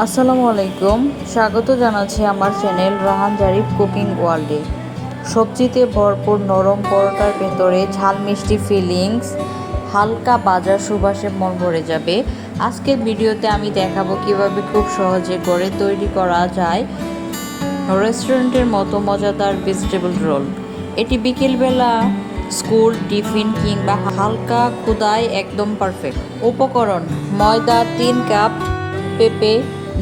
আসসালামু আলাইকুম। স্বাগত জানাচ্ছি আমার চ্যানেল রাহান জারিফ কুকিং ওয়ার্ল্ডে। সবজিতে ভরপুর নরম পরোটার ভেতরে ঝাল মিষ্টি ফিলিংস, হালকা বাজার সুবাসে মন ভরে যাবে। আজকের ভিডিওতে আমি দেখাবো কীভাবে খুব সহজে করে তৈরি করা যায় রেস্টুরেন্টের মতো মজাদার ভেজিটেবল রোল। এটি বিকেলবেলা, স্কুল, টিফিন কিংবা হালকা ক্ষুদায় একদম পারফেক্ট। উপকরণ, ময়দা, তিন কাপ পেঁপে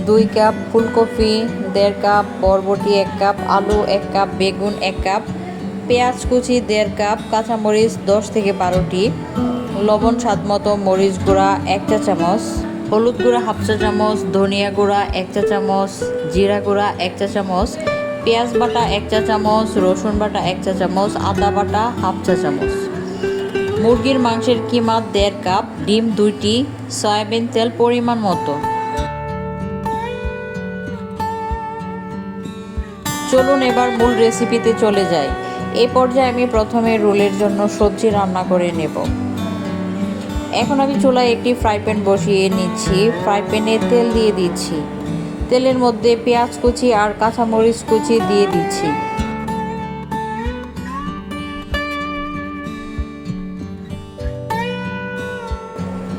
দুই কাপ ফুলকপি, দেড় কাপ বরবটি, এক কাপ আলু, এক কাপ বেগুন, এক কাপ পেঁয়াজ কুচি, দেড় কাপ কাঁচামরিচ, দশ থেকে বারোটি। লবণ স্বাদ মতো মরিচ গুঁড়া, এক চা চামচ। হলুদ গুঁড়া হাফ চা চামচ, ধনিয়া গুঁড়া এক চা চামচ, জিরা গুঁড়া এক চা চামচ, পেঁয়াজ বাটা এক চা চামচ, রসুন বাটা এক চা চামচ, আদা বাটা হাফ চা চামচ। মুরগির মাংসের কিমা দেড় কাপ, ডিম দুইটি, সয়াবিন তেল পরিমাণ মতো। চলুন এবার মূল রেসিপিতে চলে যাই। এই পর্যায়ে আমি প্রথমে রোলের জন্য সবজি রান্না করে নেব। এখন আমি চুলায় একটি ফ্রাই প্যান বসিয়ে নিচ্ছি। ফ্রাই প্যানে তেল দিয়ে দিচ্ছি। তেলের মধ্যে পেঁয়াজ কুচি আর কাঁচামরিচ কুচি দিয়ে দিচ্ছি।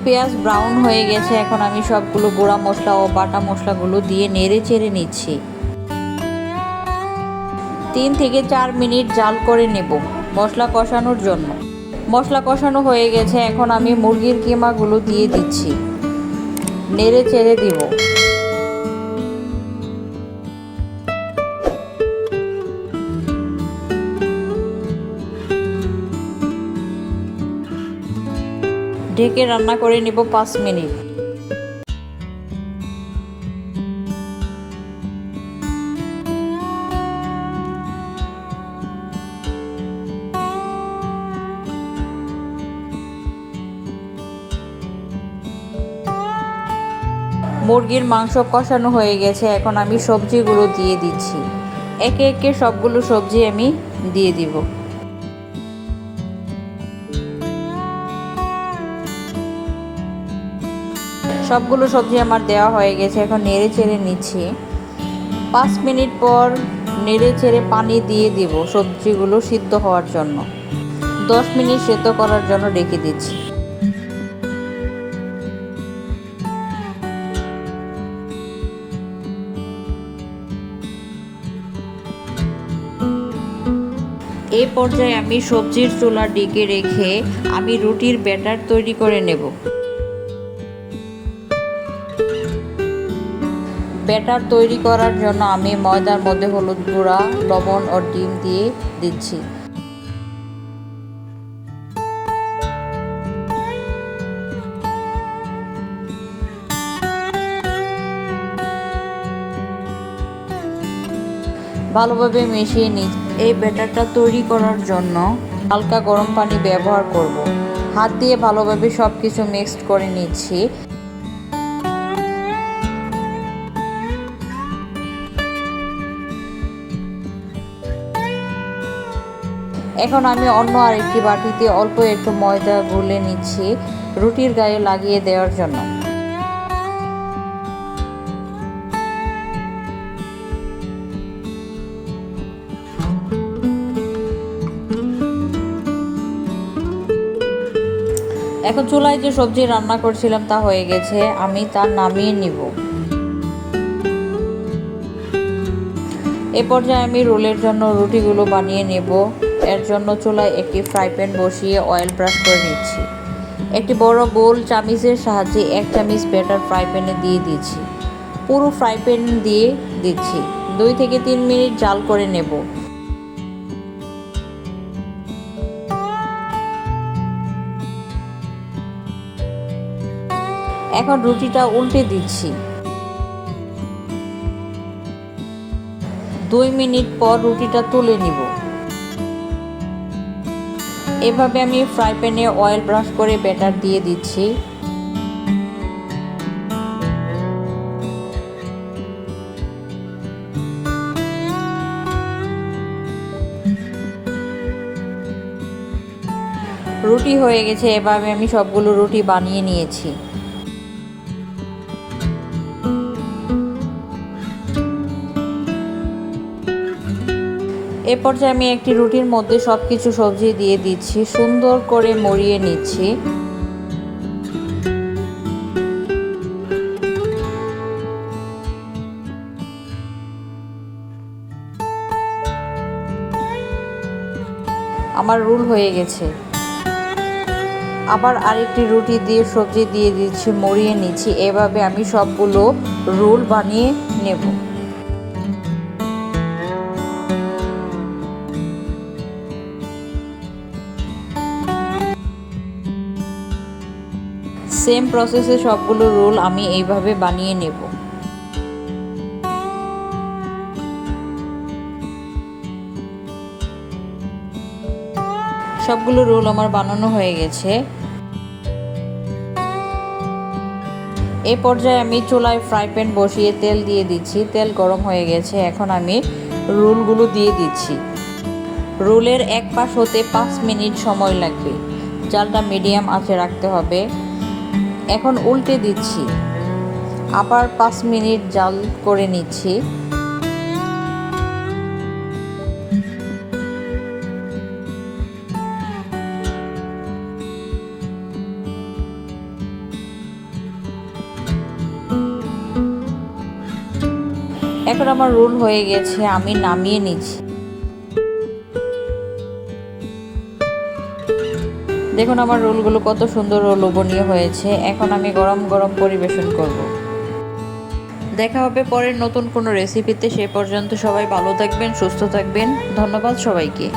পেঁয়াজ ব্রাউন হয়ে গেছে। এখন আমি সবগুলো গুঁড়া মশলা ও বাটা মশলাগুলো দিয়ে নেড়ে চেড়ে নিচ্ছি। তিন থেকে চার মিনিট জাল করে নেব মশলা কষানোর জন্য। মশলা কষানো হয়ে গেছে, এখন আমি মুরগির কিমাগুলো দিয়ে দিচ্ছি। নেড়ে চেড়ে দিব। ঢেকে রান্না করে নেব পাঁচ মিনিট। মুরগির মাংস কষানো হয়ে গেছে, এখন আমি সবজিগুলো দিয়ে দিচ্ছি। একে একে সবগুলো সবজি আমি দিয়ে দিব। সবগুলো সবজি আমার দেওয়া হয়ে গেছে, এখন নেড়ে চেড়ে নিচ্ছি। পাঁচ মিনিট পর নেড়ে চেড়ে পানি দিয়ে দিব সবজিগুলো সিদ্ধ হওয়ার জন্য। দশ মিনিট সেদ্ধ করার জন্য রেখে দিচ্ছি। এই পর্যায়ে আমি সবজির চুলা ডেকে রেখে আমি রুটির ব্যাটার তৈরি করে নেব। ব্যাটার তৈরি করার জন্য আমি ময়দার মধ্যে হলুদ গুঁড়া, লবণ ও ডিম দিয়ে দিচ্ছি। ভালোভাবে মিশিয়ে নিচ্ছি এই ব্যাটারটা তৈরি করার জন্য হালকা গরম পানি ব্যবহার করব। হাত দিয়ে ভালোভাবে সব কিছু মিক্সড করে নিচ্ছি। এখন আমি অন্য আরেকটি বাটিতে অল্প একটু ময়দা গুলে নিচ্ছি রুটির গায়ে লাগিয়ে দেওয়ার জন্য। এখন চুলায় যে সবজি রান্না করছিলাম তা হয়ে গেছে, আমি তা নামিয়ে নিব। এ পর্যায়ে আমি রোলের জন্য রুটিগুলো বানিয়ে নেব। এর জন্য চুলায় একটি ফ্রাই প্যান বসিয়ে অয়েল ব্রাশ করে নিচ্ছি। একটি বড় বোল চামিচের সাহায্যে এক চামিচ ব্যাটার ফ্রাই প্যানে দিয়ে দিচ্ছি। পুরো ফ্রাই প্যান দিয়ে দিচ্ছি। দুই থেকে তিন মিনিট জাল করে নেব। এখন রুটিটা উল্টে দিচ্ছি। দুই মিনিট পর রুটিটা তুলে নিব। এভাবে আমি ফ্রাই প্যানে অয়েল ব্রাশ করে ব্যাটার দিয়ে দিচ্ছি। রুটি হয়ে গেছে, এভাবে আমি সবগুলো রুটি বানিয়ে নিয়েছি। এ পর্যায়ে আমি একটি রুটির মধ্যে সব কিছু সবজি দিয়ে দিচ্ছি, সুন্দর করে মরিয়ে নিচ্ছি। আমার রুল হয়ে গেছে। আবার আরেকটি রুটি দিয়ে সবজি দিয়ে দিচ্ছি, মরিয়ে নিচ্ছি। এভাবে আমি সবগুলো রোল বানিয়ে নেব। সেম প্রসেসে সবগুলো রোল আমি এইভাবে বানিয়ে নেব। সবগুলো রোল আমার বানানো হয়ে গেছে। এই পর্যায়ে আমি চুলায় ফ্রাই প্যান বসিয়ে তেল দিয়ে দিচ্ছি। তেল গরম হয়ে গেছে, এখন আমি রোলগুলো দিয়ে দিচ্ছি। রোলের এক পাশ হতে পাঁচ মিনিট সময় লাগবে। জালটা মিডিয়াম আঁচে রাখতে হবে। এখন উল্টে দিচ্ছি। আবার পাঁচ মিনিট জাল করে নিচ্ছি। এখন আমার রোল হয়ে গেছে, আমি নামিয়ে নিচ্ছি। দেখুন আমার রোলগুলো কত সুন্দর ও লোভনীয় হয়েছে। এখন আমি গরম গরম পরিবেশন করব। দেখা হবে পরের নতুন কোনো রেসিপিতে সে পর্যন্ত সবাই ভালো থাকবেন, সুস্থ থাকবেন। ধন্যবাদ সবাইকে।